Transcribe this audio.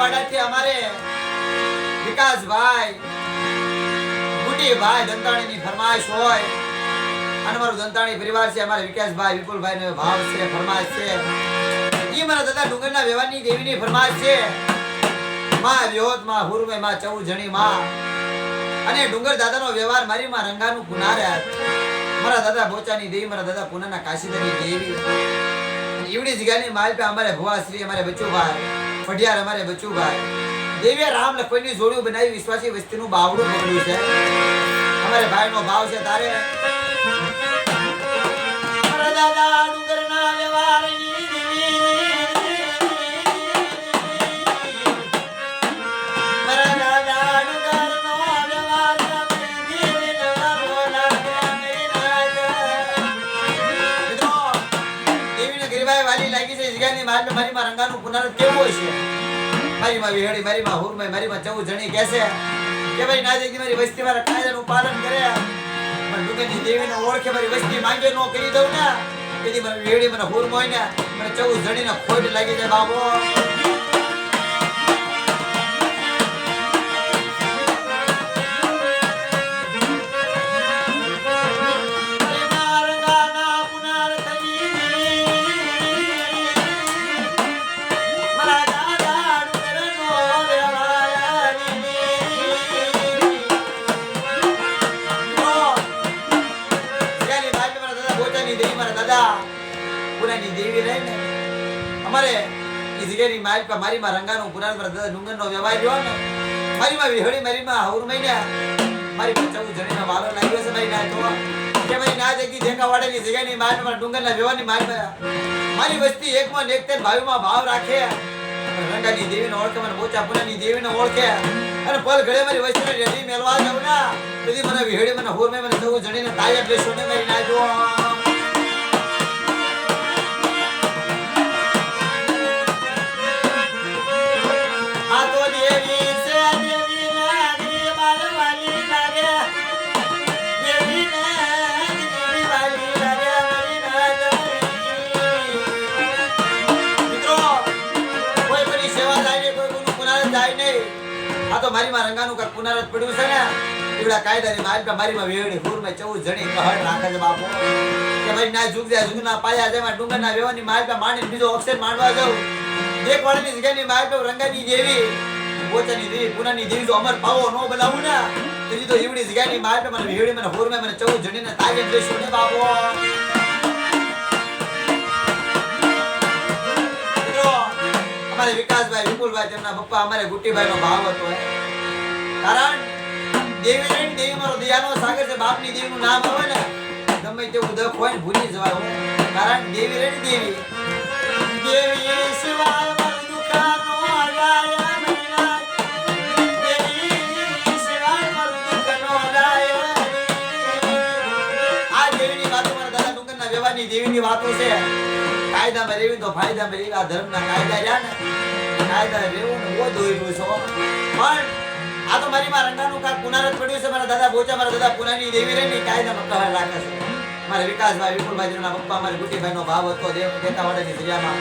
દેકાવાડાથી અમારે વિકાસભાઈ ગુટીભાઈ દંતાણીની ફરમાઈશ હોય, અને મારું દંતાણી પરિવાર છે, અમારે વિકાસભાઈ વિપુલભાઈ નો ભાવ છે, ફરમાઈશ છે. ઈ મારા દાદા ડુંગરના વ્યવહારની દેવીની ફરમાઈશ છે. માં વ્યોતમાં હુરમે, માં ચૌદ જણી માં. અને ડુંગર દાદાનો વ્યવહાર મારી માં રંગાનું પુનાર્યા મારા દાદા બોચાની દેવી, મારા દાદા પુનાના કાશીધરની દેવી. ઈવડી જગ્યાની માલ પે અમારે ભુવાશ્રી, અમારે બચુભાઈ. ફઢિયાર અમારે બચુભાઈ. દેવીએ રામ લખવાની જોડું બનાવી, વિશ્વાસી વસ્તીનું બાવડું પકડ્યું છે. અમારે ભાઈનો ભાવ છે તારે. દેવીને ગરીબાઈ વાલી લાગી છે જગ્યાની માલ મારી માં રંગાનું પુનર કેવું છે? મારી માં વિહળી મારી માં હુર મારી માં ચૌ જણી કહેશે કે ભાઈ ના દેખી મારી વસ્તી મારા કાયદાનું પાલન કરે. પણ ડુંગરની દેવીને ઓળખે, મારી વસ્તી માંગે નો કરી દઉં ને. તેથી મને વિહળી મને હુરમોય ને, મને જણી જણીને ખોટ લાગી જાય બાબો અમારે એ જગ્યાની માલ પર મારી માં રંગાનો પુરાણ પર દાદા ડુંગરનો વ્યવહાર રહ્યો ને. મારી માં વિહળી મારી માં હવર મહિના. મારી માં ચૌદ જણીનો વાલો લાગ્યો છે મારી ના જોવા. કે મારી ના દેખી દેખા વાળેલી જગ્યાની માલ પર ડુંગરના વ્યવહારની માલ પર મારી વસ્તી એકમાં ને એક તે ભાઈમાં ભાવ રાખે. રંગાની દેવીને ઓળખે, મને મોચા પુનાની દેવીને ઓળખે. અને પલ ઘડે મારી વસ્તીને રેડી મેળવા જાવ ના. બધી મને વિહળી મને હોર મેં, મને ચૌદ જણીને તાયા બેસો ને મારી ના જો આ તો મારી માં રંગાનું કાંઈક પુનરાત પડ્યું છે ને? એવડા કાયદાની માલ પર મારી માં વેડી હુરમાં ચૌદ જણી કહડ રાખે છે બાપુ. કે ભાઈ ના જુગ જાય, જુગના પાયા જાય ડુંગરના વેવાની મારી માંડીને બીજો અક્ષર માંડવા જાઉં. એક વાળની જગ્યાની મારી રંગાની દેવી પોતાની દેવી, પુનાની દેવી તો અમર પાવો નો બનાવું ને તેથી તો એવડી જગ્યાની મારી મને વેવડી, મને હોરમાં મને ચૌદ જણીને તાગે દેશો ને બાપુ. અમારે વિકાસભાઈ, વિપુલભાઈ, તેમના પપ્પા, અમારે ગુટીભાઈ નો ભાવ હતો કારણ દેવી ને દેવી મારો દયાનો સાગર છે, બાપની દેવીનું નામ આવે ને, ગમે તેવું દખ હોય ને ભૂલી જવાય. કારણ દેવી રહી દેવી. દેવી સિવાય દેવીની વાતો છે. કાયદામાં રહેવી તો ફાયદામાં રહેવી. આ ધર્મના કાયદા રહ્યા કાયદા રહેવું ને બહુ દોર્યું છો પણ આ તો મારી માં રંગાનું કાંઈક પુનરાવર્તન પડ્યું છે, મારા દાદા બોચા મારા દાદા પુનાની દેવી રહી ને કાયદામાં કહે રાખે છે. મારા વિકાસભાઈ વિપુલભાઈ ના પપ્પા, મારા ગુટીભાઈ નો ભાવ હતો, દેવ દેતા વાળાની જગ્યામાં.